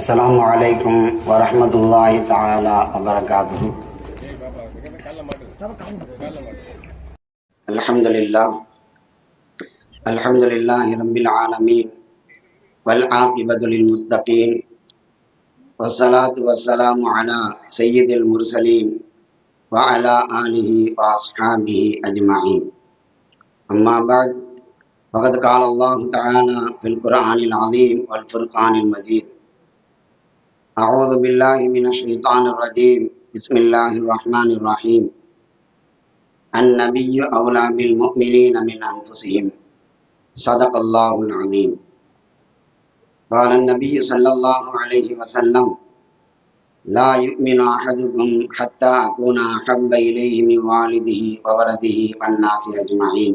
السلام عليكم ورحمة الله تعالى وبركاته. الحمد لله. الحمد لله رب العالمين. والعاقبة للمتقين. والصلاة والسلام على سيد المرسلين وعلى آله وأصحابه أجمعين. أما بعد فقد قال الله تعالى في القرآن العظيم والفرقان المجيد. أعوذ بالله من الشيطان الرجيم بسم الله الرحمن الرحيم النبي أولى بالمؤمنين من أنفسهم صدق الله العظيم قال النبي صلى الله عليه وسلم لا يؤمن أحدكم حتى أكون أحب إليه من والده وولده والناس أجمعين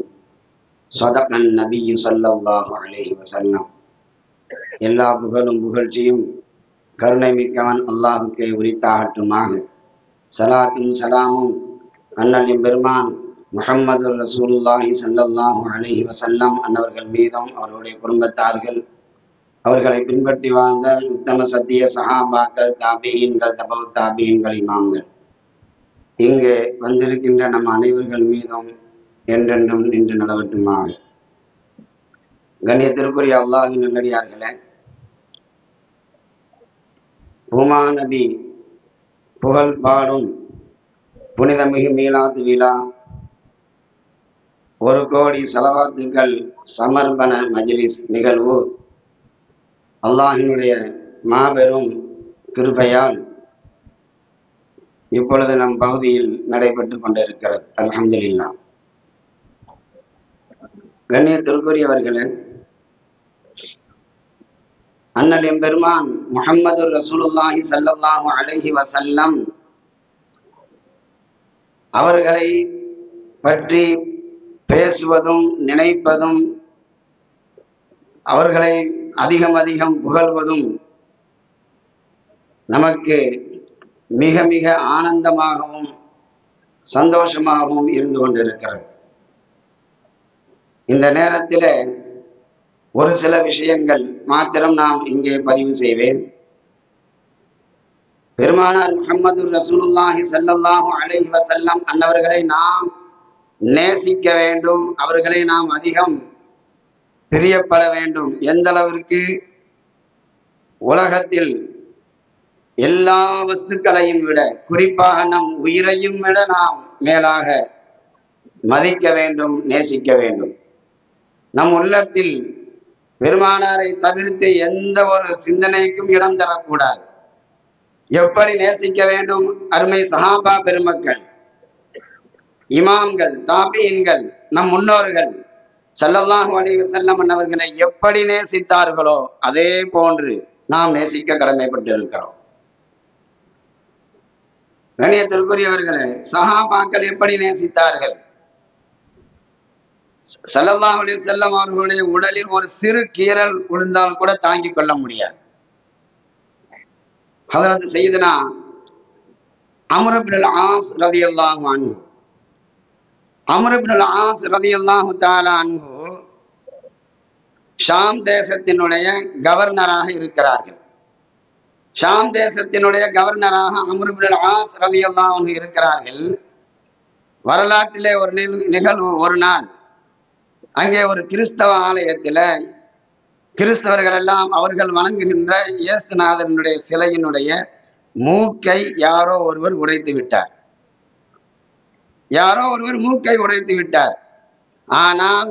صدق النبي صلى الله عليه وسلم எல்லா புகழும் புகழ்ச்சியும் கருணை மிக்கவன் அல்லாஹுக்கே உரித்தாகட்டுமாக. சலாத்தும் சலாமும் அண்ணலின் பெருமான் முகம்மது ரசூலுல்லாஹி ஸல்லல்லாஹு அலஹி வஸல்லம் அன்னவர்கள் மீதும் அவர்களுடைய குடும்பத்தார்கள் அவர்களை பின்பற்றி வாழ்ந்த உத்தம சத்திய சஹாபாக்கள் தாபியீன்கள் தபவ தாபியீன்கள் இமாம்கள். இங்கே வந்திருக்கின்ற நம் அனைவர்கள் மீதும் என்றென்றும் நின்று நிலவட்டுமாக கண்ணியத்திற்குரிய அல்லாஹின் நல்லடியார்களே உமா நபி புகழ் பாடும் புனிதமிகு மீலாது விழா. ஒரு கோடி செலவாத்துக்கள் சமர்ப்பண மஜ்லிஸ் நிகழ்வு. அல்லாஹினுடைய மாபெரும் கிருபையால் இப்பொழுது நம் பகுதியில் நடைபெற்று கொண்டிருக்கிறது. அலமதுல்லா கண்ணிய திருக்குரியவர்களே அண்ணல் எம்பெருமான் முகமது ரசூலுல்லாஹி ஸல்லல்லாஹு அலஹி வசல்லம் அவர்களை பற்றி பேசுவதும் நினைப்பதும் அவர்களை அதிகம் அதிகம் புகழ்வதும் நமக்கு மிக மிக ஆனந்தமாகவும் சந்தோஷமாகவும் இருந்து கொண்டிருக்கிறது. இந்த நேரத்தில் ஒரு சில விஷயங்கள் மாத்திரம் நான் இங்கே பதிவு செய்வேன். பெருமானார் முகமது ரசூலுல்லாஹி ஸல்லல்லாஹு அலைஹி வசல்லம் அன்னவர்களை நாம் நேசிக்க வேண்டும். அவர்களை நாம் அதிகம் பிரியப்பட வேண்டும். எந்த அளவிற்கு? உலகத்தில் எல்லா வஸ்துக்களையும் விட குறிப்பாக நம் உயிரையும் விட நாம் மேலாக மதிக்க வேண்டும் நேசிக்க வேண்டும். நம் உள்ளத்தில் பெருமானாரை தவிர்த்து எந்த ஒரு சிந்தனைக்கும் இடம் தரக்கூடாது. எப்படி நேசிக்க வேண்டும்? அருமை சஹாபா பெருமக்கள் இமாம்கள் தாபியன்கள் நம் முன்னோர்கள் ஸல்லல்லாஹு அலைஹி வஸல்லம் அவர்களை எப்படி நேசித்தார்களோ அதே போன்று நாம் நேசிக்க கடமைப்பட்டிருக்கிறோம். கணியத்திற்குரியவர்களே சஹாபாக்கள் எப்படி நேசித்தார்கள்? ஸல்லல்லாஹு அலி செல்லம் அவர்களுடைய உடலில் ஒரு சிறு கீறல் விழுந்தால் கூட தாங்கிக் கொள்ள முடியாது. ஹதரத் செய்தனா அமரபின் ஆஸ் ரதியல்லாஹு அன்பு அமரபின் ஆஸ் ரதியல்லாஹு தாலா அன்பு ஷாம் தேசத்தினுடைய கவர்னராக இருக்கிறார்கள். ஷாம் தேசத்தினுடைய கவர்னராக அமருபின் ஆஸ் ரலியல்லாஹு அன்ஹு இருக்கிறார்கள். வரலாற்றிலே ஒரு நிகழ்வு ஒரு நாள். அங்கே ஒரு கிறிஸ்தவ ஆலயத்தில் கிறிஸ்தவர்கள் எல்லாம் அவர்கள் வணங்குகின்ற இயேசுநாதனுடைய சிலையினுடைய மூக்கை யாரோ ஒருவர் உடைத்து விட்டார். யாரோ ஒருவர் மூக்கை உடைத்து விட்டார். ஆனால்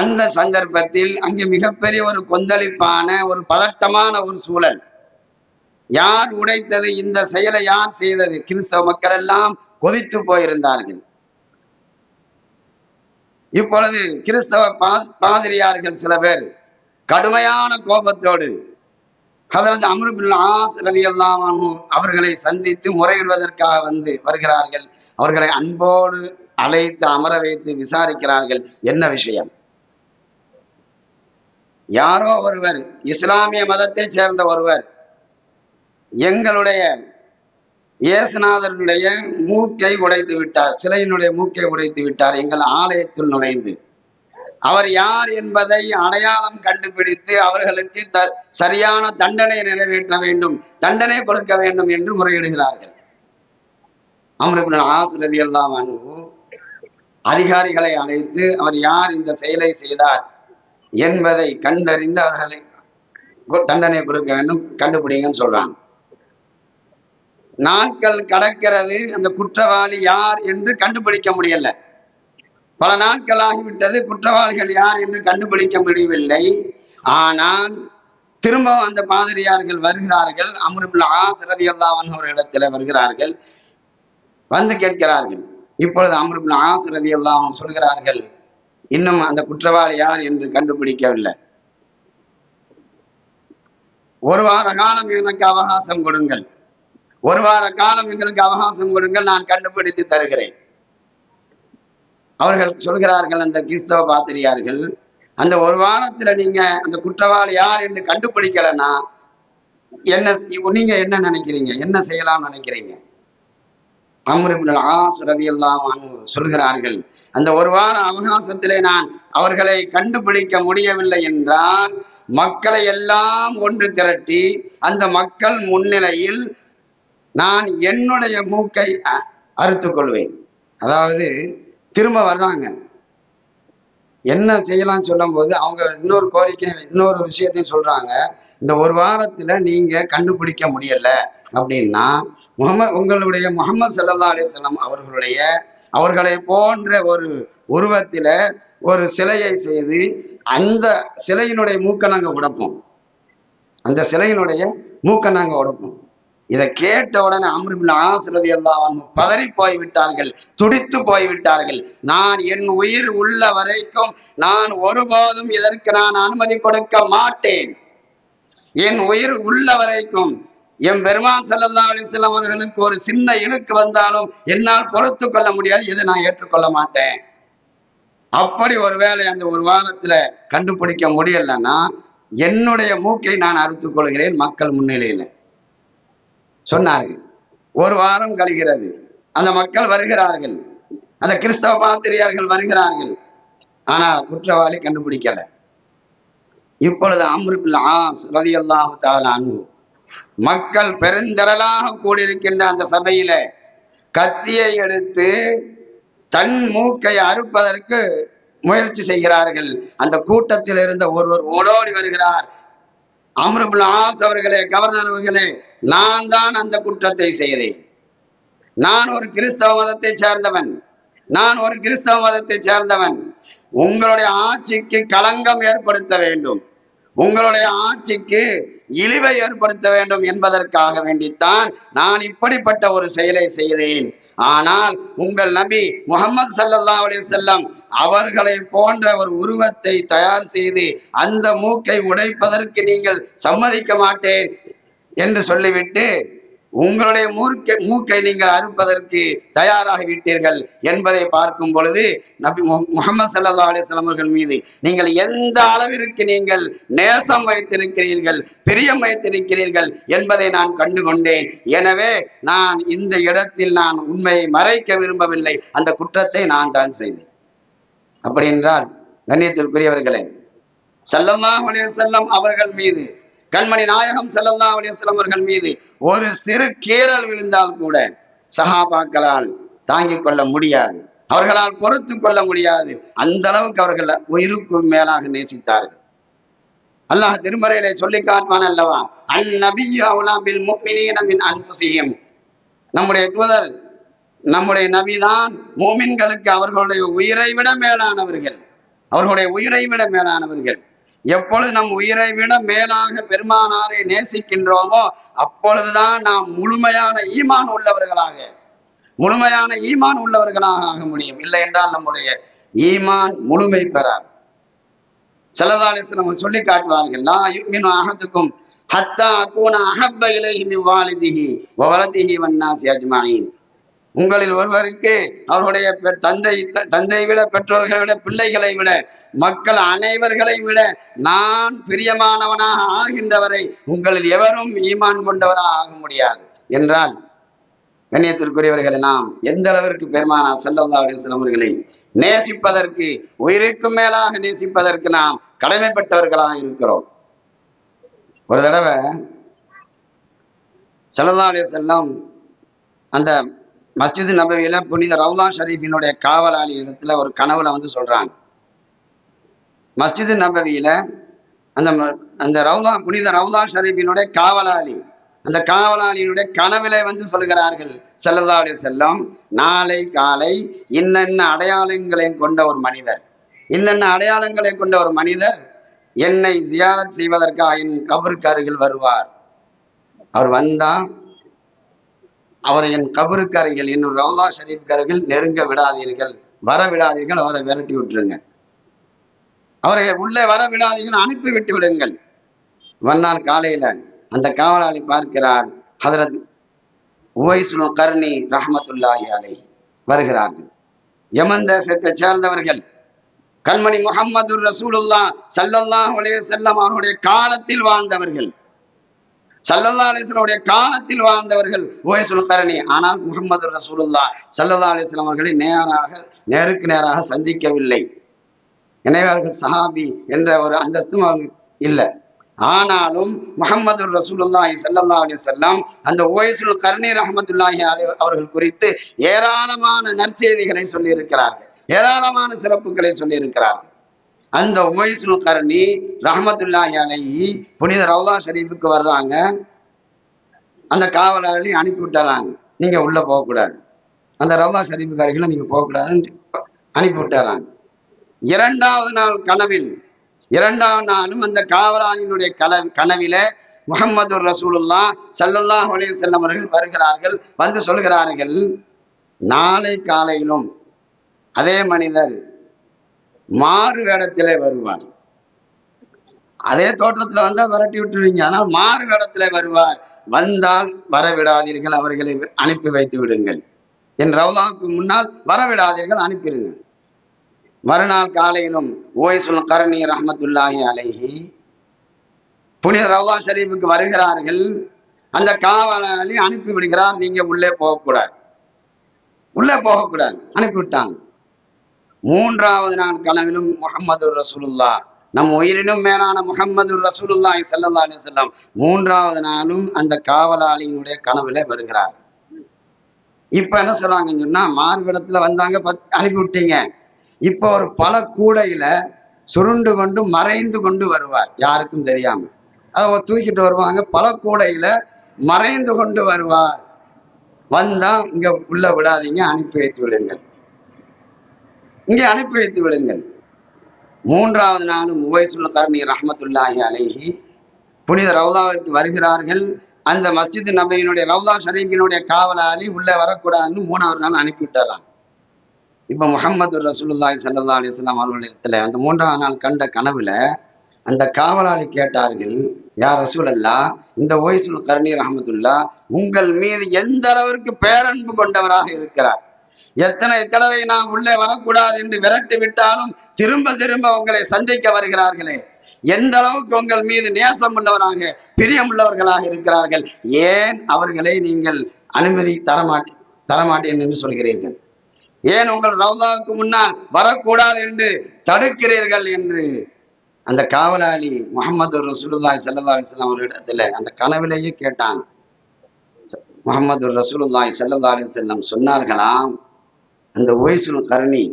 அந்த சந்தர்ப்பத்தில் அங்கே மிகப்பெரிய ஒரு கொந்தளிப்பான ஒரு பதட்டமான ஒரு சூழல். யார் உடைத்தது இந்த செயலை யார் செய்தது? கிறிஸ்தவ மக்கள் எல்லாம் கொதித்து போயிருந்தார்கள். இப்பொழுது கிறிஸ்தவ பா- பாதிரியார்கள் சில பேர் கடுமையான கோபத்தோடு ஹதரத் அமருபின் ஆஸ் ரவி அவர்களை சந்தித்து முறையிடுவதற்காக வந்து வருகிறார்கள். அவர்களை அன்போடு அழைத்து அமர வைத்து விசாரிக்கிறார்கள். என்ன விஷயம்? யாரோ ஒருவர் இஸ்லாமிய மதத்தைச் சேர்ந்த ஒருவர் எங்களுடைய இயேசுநாதனுடைய மூக்கை உடைத்து விட்டார். சிலையினுடைய மூக்கை உடைத்து விட்டார். எங்கள் ஆலயத்தில் நுழைந்து. அவர் யார் என்பதை அடையாளம் கண்டுபிடித்து அவர்களுக்கு த சரியான தண்டனை நிறைவேற்ற வேண்டும் தண்டனை கொடுக்க வேண்டும் என்று முறையிடுகிறார்கள். அமருபின் ஆசிரதி எல்லாம் அதிகாரிகளை அழைத்து அவர் யார் இந்த செயலை செய்தார் என்பதை கண்டறிந்து அவர்களை தண்டனை கொடுக்க வேண்டும் கண்டுபிடிங்கன்னு சொல்றாங்க. நாட்கள் கடக்கிறது அந்த குற்றவாளி யார் என்று கண்டுபிடிக்க முடியல. பல நாட்கள் ஆகிவிட்டது குற்றவாளிகள் யார் என்று கண்டுபிடிக்க முடியவில்லை. ஆனால் திரும்பவும் அந்த பாதிரியார்கள் வருகிறார்கள். அமருபுல் ஆசிரதி அல்லாவன் ஒரு இடத்துல வருகிறார்கள். வந்து கேட்கிறார்கள். இப்பொழுது அமருபுல் ஆசிரதி அல்லாவன் சொல்கிறார்கள் இன்னும் அந்த குற்றவாளி யார் என்று கண்டுபிடிக்கவில்லை. ஒரு வார காலம் எனக்கு அவகாசம் கொடுங்கள். ஒரு வார காலம் எங்களுக்கு அவகாசம் கொடுங்கள் நான் கண்டுபிடித்து தருகிறேன். அவர்கள் சொல்கிறார்கள் அந்த கிறிஸ்தவ பாத்திரியார்கள் அந்த ஒரு வாரத்துல நீங்க அந்த குற்றவாளி யார் என்று கண்டுபிடிக்கலன்னா என்ன நீங்க என்ன நினைக்கிறீங்க? என்ன செய்யலாம்னு நினைக்கிறீங்க? அம்ருபின் ஆஸ் ரதியல்லாஹு எல்லாம் சொல்கிறார்கள் அந்த ஒரு வார அவகாசத்திலே நான் அவர்களை கண்டுபிடிக்க முடியவில்லை என்றால் மக்களை எல்லாம் ஒன்று திரட்டி அந்த மக்கள் முன்னிலையில் நான் என்னுடைய மூக்கை அ- கொள்வேன் அதாவது திரும்ப வர்றாங்க. என்ன செய்யலாம் சொல்லும்போது அவங்க இன்னொரு கோரிக்கை இன்னொரு விஷயத்தையும் சொல்றாங்க. இந்த ஒரு வாரத்துல நீங்க கண்டுபிடிக்க முடியல. அப்படின்னா முகமது உங்களுடைய முகமது சல்லா அலிஸ்லாம் அவர்களுடைய அவர்களை போன்ற ஒரு உருவத்தில ஒரு சிலையை செய்து அந்த சிலையினுடைய மூக்கை நாங்கள் உடைப்போம். அந்த சிலையினுடைய மூக்கை நாங்கள் உடைப்போம். இதை கேட்ட உடனே அமிர்பின் ஆசிரதி எல்லாம் பதறி போய்விட்டார்கள் துடித்து போய்விட்டார்கள். நான் என் உயிர் உள்ள வரைக்கும் நான் ஒருபோதும் இதற்கு நான் அனுமதி கொடுக்க மாட்டேன். என் உயிர் உள்ள வரைக்கும் என் பெருமான் செல்லல்லா அலைஹி அவர்களுக்கு ஒரு சின்ன இழுக்கு வந்தாலும் என்னால் பொறுத்து கொள்ள முடியாது இதை நான் ஏற்றுக்கொள்ள மாட்டேன். அப்படி ஒருவேளை அந்த ஒரு வாரத்துல கண்டுபிடிக்க முடியலன்னா என்னுடைய மூக்கை நான் அறுத்துக் கொள்கிறேன் மக்கள் முன்னிலையில. சொன்னார்கள். ஒரு வாரம் கழிகிறது. அந்த மக்கள் வருகிறார்கள். அந்த கிறிஸ்தவ பாத்திரியார்கள் வருகிறார்கள். ஆனா குற்றவாளி கண்டுபிடிக்கல. இப்பொழுது அம்ருபில் ஆஸ் ரலியல்லாஹு தஆலா அன்ஹு மக்கள் பெருந்திரளாக கூடியிருக்கின்ற அந்த சபையில கத்தியை எடுத்து தன் மூக்கை அறுப்பதற்கு முயற்சி செய்கிறார்கள். அந்த கூட்டத்தில் இருந்த ஒருவர் ஓடோடி வருகிறார். அம்ருபுல் ஆஸ் அவர்களே கவர்னர் அவர்களே நான் தான் அந்த குற்றத்தை செய்தேன். நான் ஒரு கிறிஸ்தவ மதத்தை சேர்ந்தவன். நான் ஒரு கிறிஸ்தவ மதத்தை சேர்ந்தவன். உங்களுடைய ஆட்சிக்கு களங்கம் ஏற்படுத்த வேண்டும். உங்களுடைய ஆட்சிக்கு இழிவை ஏற்படுத்த வேண்டும் என்பதற்காக வேண்டித்தான் நான் இப்படிப்பட்ட ஒரு செயலை செய்தேன். ஆனால் உங்கள் நபி முகமது சல்லா அலி செல்லம் அவர்களை போன்ற ஒரு உருவத்தை தயார் செய்து அந்த மூக்கை உடைப்பதற்கு நீங்கள் சம்மதிக்க மாட்டேன். என்று சொல்லிவிட்டு உங்களுடைய மூர்க்கை மூக்கை நீங்கள் அறுப்பதற்கு தயாராகி விட்டீர்கள் என்பதை பார்க்கும் பொழுது நபி மு- முகமது சல்லா அலைஹி அவர்கள் மீது நீங்கள் எந்த அளவிற்கு நீங்கள் நேசம் வைத்திருக்கிறீர்கள் பிரியம் வைத்திருக்கிறீர்கள் என்பதை நான் கண்டுகொண்டேன். எனவே நான் இந்த இடத்தில் நான் உண்மையை மறைக்க விரும்பவில்லை. அந்த குற்றத்தை நான் தான் செய்தேன். அப்படி என்றால் கண்ணியத்திற்குரியவர்களே ஸல்லல்லாஹு அலைஹி அவர்கள் மீது கண்மணி நாயகம் செல்லல்லா அலைஹி அவர்கள் மீது ஒரு சிறு கீறல் விழுந்தால் கூட சஹாபாக்களால் தாங்கிக் கொள்ள முடியாது. அவர்களால் பொறுத்து கொள்ள முடியாது. அந்த அளவுக்கு அவர்கள் உயிருக்கும் மேலாக நேசித்தார்கள். அல்லாஹ் திருமறையிலே சொல்லி காட்டுவான் அல்லவா? அன் நபியு அவுலா பில் முஃமினீன நம்முடைய தூதர் நம்முடைய நபிதான் மூமின்களுக்கு அவர்களுடைய உயிரை விட மேலானவர்கள். அவர்களுடைய உயிரை விட மேலானவர்கள். எப்பொழுது நம் உயிரை விட மேலாக பெருமானாரை நேசிக்கின்றோமோ அப்பொழுதுதான் நாம் முழுமையான ஈமான் உள்ளவர்களாக முழுமையான ஈமான் உள்ளவர்களாக ஆக முடியும். இல்லை என்றால் நம்முடைய ஈமான் முழுமை பெறார் செல்லதாலிஸ்லம் சொல்லி காட்டுவார்கள் நான் யுமினு அகத்துக்கும் ஹத்தா அகூன அஹப்ப இலைஹி மின் வாலிதிஹி வலதிஹி வன்னாசி அஜ்மாயின். உங்களில் ஒருவருக்கு அவருடைய பெ- தந்தை த- தந்தையை விட பெற்றோர்களை விட பிள்ளைகளை விட மக்கள் அனைவர்களை விட நான் பிரியமானவனாக ஆகின்றவரை உங்களில் எவரும் ஈமான் கொண்டவராக ஆக முடியாது. என்றால் கண்ணியத்திற்குரியவர்களை நாம் எந்த அளவிற்கு பெருமானா ஸல்லல்லாஹு அலைஹி வஸல்லம் நேசிப்பதற்கு உயிருக்கும் மேலாக நேசிப்பதற்கு நாம் கடமைப்பட்டவர்களாக இருக்கிறோம். ஒரு தடவை ஸல்லல்லாஹு செல்லம் அந்த மஸ்ஜித் நபவியில புனித ரவுலா ஷரீஃபினுடைய காவலாளி இடத்துல ஒரு கனவுல வந்து சொல்றாங்க. மஸ்ஜித் நபவியில அந்த அந்த ரவுலா புனித ரவுலா ஷரீஃபினுடைய காவலாளி அந்த காவலாளியினுடைய கனவிலே வந்து சொல்கிறார்கள் செல்லதா அலைஹி செல்லம் நாளை காலை இன்னென்ன அடையாளங்களை கொண்ட ஒரு மனிதர் இன்னென்ன அடையாளங்களை கொண்ட ஒரு மனிதர் என்னை ஜியாரத் செய்வதற்காக என் கபருக்கு அருகில் வருவார். அவர் வந்தா அவரை என் கபருக்கு அருகில் என்னும் ரவுலா ஷரீஃப்க்கு அருகில் நெருங்க விடாதீர்கள். வர விடாதீர்கள் அவரை விரட்டி விட்டுருங்க. அவரை உள்ளே வர விடாதீர்கள் அனுப்பி விட்டு விடுங்கள். மறுநாள் காலையில அந்த காவலாளி பார்க்கிறார் ஹதரத் உவைசுல் கர்ணி ரஹமத்துல்லாஹி அலை வருகிறார்கள். யமன் தேசத்தை சேர்ந்தவர்கள் கண்மணி முகம்மது ரசூலுல்லா சல்லல்லாஹ் செல்லம் அவருடைய காலத்தில் வாழ்ந்தவர்கள் சல்லல்லா அலிஸ்லமுடைய காலத்தில் வாழ்ந்தவர்கள் ஓயசுல் கரணி ஆனால் முகமது ரசூலுல்லா சல்லல்லா அலிஸ்லாம் அவர்களை நேராக நேருக்கு நேராக சந்திக்கவில்லை. எனவே அவர்கள் சஹாபி என்ற ஒரு அந்தஸ்தும் அவர்கள் இல்லை. ஆனாலும் முகமது ரசூலுல்லாஹி சல்லா அலி வஸல்லம் அந்த ஓயசுல் கருணி ரஹமத்துல்லாஹி அலி அவர்கள் குறித்து ஏராளமான நற்செய்திகளை சொல்லியிருக்கிறார்கள். ஏராளமான சிறப்புகளை சொல்லியிருக்கிறார்கள். அந்த உவைசுல் கரணி ரஹமத்துல்லாஹி அலைஹி புனித ரவுலா ஷரீஃபுக்கு வர்றாங்க. அந்த காவலாளி அனுப்பி விட்டுறாங்க. நீங்க உள்ள போகக்கூடாது. அந்த ரவுலா ஷரீஃபுக்கு அருகில நீங்க போகக்கூடாதுன்னு அனுப்பி விட்டுறாங்க. இரண்டாவது நாள் கனவில் இரண்டாவது நாளும் அந்த காவலாளியினுடைய கல கனவில முகமது ரசூலுல்லா ஸல்லல்லாஹு அலைஹி வஸல்லம் அவர்கள் வருகிறார்கள் வந்து சொல்கிறார்கள் நாளை காலையிலும் அதே மனிதர் மாறு வேடத்திலே வருவார். அதே தோற்றத்துல வந்தா விரட்டி விட்டுருவீங்க. ஆனால் மாறு வேடத்திலே வருவார். வந்தால் வரவிடாதீர்கள் அவர்களை அனுப்பி வைத்து விடுங்கள். என் ரவுலாவுக்கு முன்னால் வரவிடாதீர்கள் அனுப்பிடுங்க மறுநாள் காலையிலும் ஓய்சுல் கரணி ரஹமத்துல்லாஹி அலைஹி புனித ரவுலா ஷரீஃபுக்கு வருகிறார்கள். அந்த காவலாளி அனுப்பி விடுகிறார். நீங்க உள்ளே போகக்கூடாது. உள்ளே போகக்கூடாது. அனுப்பிவிட்டாங்க மூன்றாவது நாள் கனவிலும் முகமது ரசூலுல்லா நம் உயிரினும் மேலான முகமது ரசூலுல்லாஹி ஸல்லல்லாஹு அலி செல்லம் மூன்றாவது நாளும் அந்த காவலாளியினுடைய கனவுல வருகிறார். இப்ப என்ன சொல்றாங்கன்னு சொன்னா மார்பிடத்துல வந்தாங்க பத்- அனுப்பி விட்டீங்க. இப்ப ஒரு பல கூடையில சுருண்டு கொண்டு மறைந்து கொண்டு வருவார் யாருக்கும் தெரியாம. அதை தூக்கிட்டு வருவாங்க பல கூடையில மறைந்து கொண்டு வருவார். வந்தா இங்க உள்ள விடாதீங்க அனுப்பி வைத்து விடுங்கள். இங்கே அனுப்பி வைத்து விடுங்கள். மூன்றாவது நாளும் உவைசுல் கர்ணி ரஹமத்துல்லாஹி அலைஹி புனித ரவுதாவிற்கு வருகிறார்கள். அந்த மஸ்ஜித் நபையினுடைய ரவுதா ஷரீஃபினுடைய காவலாளி உள்ளே வரக்கூடாதுன்னு மூணாவது நாள் அனுப்பிவிட்டாராம் இப்போ முகமது ரசூலுல்லாஹி சல்லா அலிஸ்லாம் அலுவலகத்தில் அந்த மூன்றாவது நாள் கண்ட கனவுல அந்த காவலாளி கேட்டார்கள் யார் ரசூலல்லா இந்த ஓய்சுல் கருணி ரஹமத்துல்லா உங்கள் மீது எந்த அளவிற்கு பேரன்பு கொண்டவராக இருக்கிறார்? எத்தனை தடவை நாம் உள்ளே வரக்கூடாது என்று விரட்டி விட்டாலும் திரும்ப திரும்ப உங்களை சந்திக்க வருகிறார்களே. எந்த அளவுக்கு உங்கள் மீது நேசம் உள்ளவராக பிரியம் உள்ளவர்களாக இருக்கிறார்கள் ஏன் அவர்களை நீங்கள் அனுமதி தரமாட்டே தரமாட்டேன் என்று சொல்கிறீர்கள்? ஏன் உங்கள் ரவுதாவுக்கு முன்னால் வரக்கூடாது என்று தடுக்கிறீர்கள் என்று? அந்த காவலாளி முகமது ரசூலுல்லாய் ஸல்லல்லாஹு அலிஸ்லாம் அவர்களிடத்துல அந்த கனவிலேயே கேட்டான். முகமது ரசூலுல்லாய் ஸல்லல்லாஹு அலிஸ்லாம் சொன்னார்களாம் அந்த ஒய்சுல் கருணி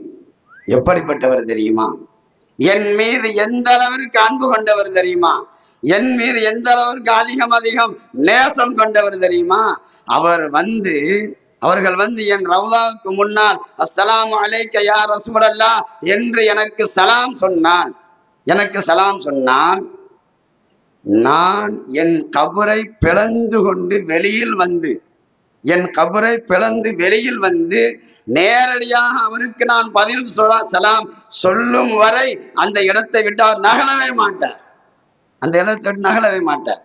எப்படிப்பட்டவர் தெரியுமா? என் மீது எந்த அளவிற்கு அன்பு கொண்டவர் தெரியுமா? என் மீது எந்த அளவிற்கு அதிகம் அதிகம் நேசம் கொண்டவர் தெரியுமா? அவர் வந்து அவர்கள் வந்து என் ரவுலாவுக்கு முன்னால் அஸ்லாம் அலைக்க யா ரசூலல்லா என்று எனக்கு சலாம் சொன்னான். எனக்கு சலாம் சொன்னான். நான் என் கபரை பிளந்து கொண்டு வெளியில் வந்து என் கபரை பிளந்து வெளியில் வந்து நேரடியாக அவருக்கு நான் பதில் சொல்ல சலாம் சொல்லும் வரை அந்த இடத்தை விட்டு அவர் நகலவே மாட்டார். அந்த இடத்தை விட்டு நகலவே மாட்டார்.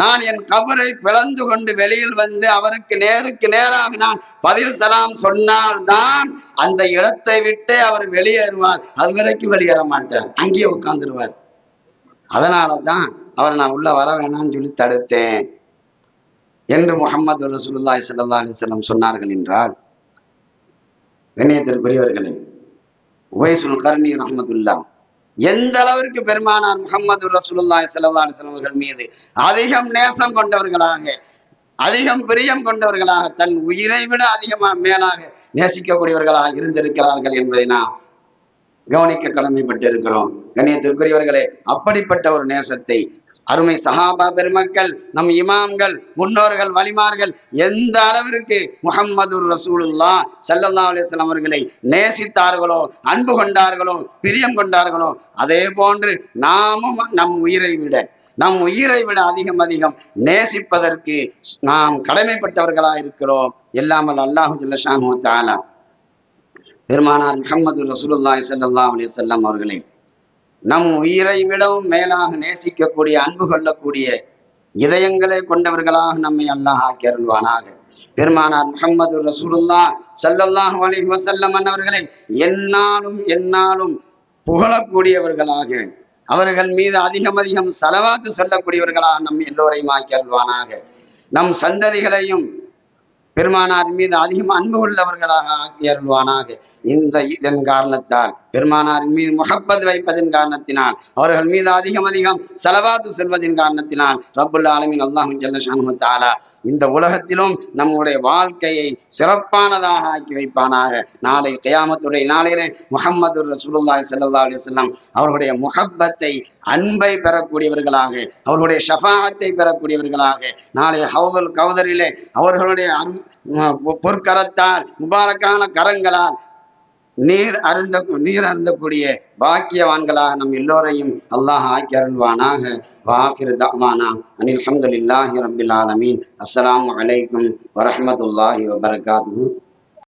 நான் என் கபரை பிளந்து கொண்டு வெளியில் வந்து அவருக்கு நேருக்கு நேராக நான் பதில் சலாம் சொன்னால்தான் அந்த இடத்தை விட்டே அவர் வெளியேறுவார். அது வரைக்கும் வெளியேற மாட்டார். அங்கேயே உட்காந்துருவார் அதனால தான் அவரை நான் உள்ள வர வேணாம்னு சொல்லி தடுத்தேன். என்று முகமது ரசூல்லாய் சல்லா அலைஹி சொன்னார்கள் என்றால் கண்ணியத்திற்குரியவர்களே உவைசுல் கர்ணி ரஹமதுல்லா எந்த அளவிற்கு பெருமானார் முகமது ரசூலுல்லாய் ஸல்லல்லாஹு செலவுகள் மீது அதிகம் நேசம் கொண்டவர்களாக அதிகம் பிரியம் கொண்டவர்களாக தன் உயிரை விட அதிகமாக மேலாக நேசிக்கக்கூடியவர்களாக இருந்திருக்கிறார்கள் என்பதை நாம் கவனிக்க கடமைப்பட்டு இருக்கிறோம் கண்ணியத்திற்குரியவர்களே அப்படிப்பட்ட ஒரு நேசத்தை அருமை சஹாபா பெருமக்கள் நம் இமாம்கள் முன்னோர்கள் வலிமார்கள் எந்த அளவிற்கு முகம்மது ரசூலுல்லா சல்லல்லா அலிஸ்லாம் அவர்களை நேசித்தார்களோ அன்பு கொண்டார்களோ பிரியம் கொண்டார்களோ அதே போன்று நாமும் நம் உயிரை விட நம் உயிரை விட அதிகம் அதிகம் நேசிப்பதற்கு நாம் கடமைப்பட்டவர்களா இருக்கிறோம். எல்லாமல் அல்லாஹு ஜல்லஷானு தாலா பெருமானார் முகமது ரசூலுல்லாய் சல்லா அலி வஸல்லம் அவர்களை நம் உயிரை விடவும் மேலாக நேசிக்கக்கூடிய அன்பு கொள்ளக்கூடிய இதயங்களை கொண்டவர்களாக நம்மை அல்லாஹ் ஆக்கி அருள்வானாக. பெருமானார் முகமது ரசூலுல்லா சல்லல்லாஹ் அலி வசல்லம் அன்னவர்களை என்னாலும் என்னாலும் புகழக்கூடியவர்களாக அவர்கள் மீது அதிகம் அதிகம் செலவாத்து சொல்லக்கூடியவர்களாக நம் எல்லோரையும் ஆக்கி அருள்வானாக. நம் சந்ததிகளையும் பெருமானார் மீது அதிகம் அன்பு உள்ளவர்களாக ஆக்கி இந்த இதன் காரணத்தால் பெருமானாரின் மீது முகப்பத் வைப்பதன் காரணத்தினால் அவர்கள் மீது அதிகம் அதிகம் செலவாத்து செல்வதின் காரணத்தினால் ரப்புல் ஆலமின் அல்லாஹும் ஜல்ல இந்த உலகத்திலும் நம்முடைய வாழ்க்கையை சிறப்பானதாக ஆக்கி வைப்பானாக. நாளை கயாமத்துடைய நாளிலே முகமது ரசூலுல்லாஹி சல்லா அலிஸ்லாம் அவர்களுடைய முகப்பத்தை அன்பை பெறக்கூடியவர்களாக அவர்களுடைய ஷஃபாத்தை பெறக்கூடியவர்களாக நாளை ஹவுதல் கவுதரிலே அவர்களுடைய பொற்கரத்தால் முபாரக்கான கரங்களால் நீர் அருந்த நீர் அருந்தக்கூடிய பாக்கியவான்களாக நம் எல்லோரையும் அல்லாஹ் ஆக்கி அருள்வானாக வாஹிர் தமானா அனில் அல்ஹம்துலில்லாஹி ரபில் ஆலமீன். அஸ்லாம் வலைக்கம் வரமத்துல்லாஹி வபர்காத்து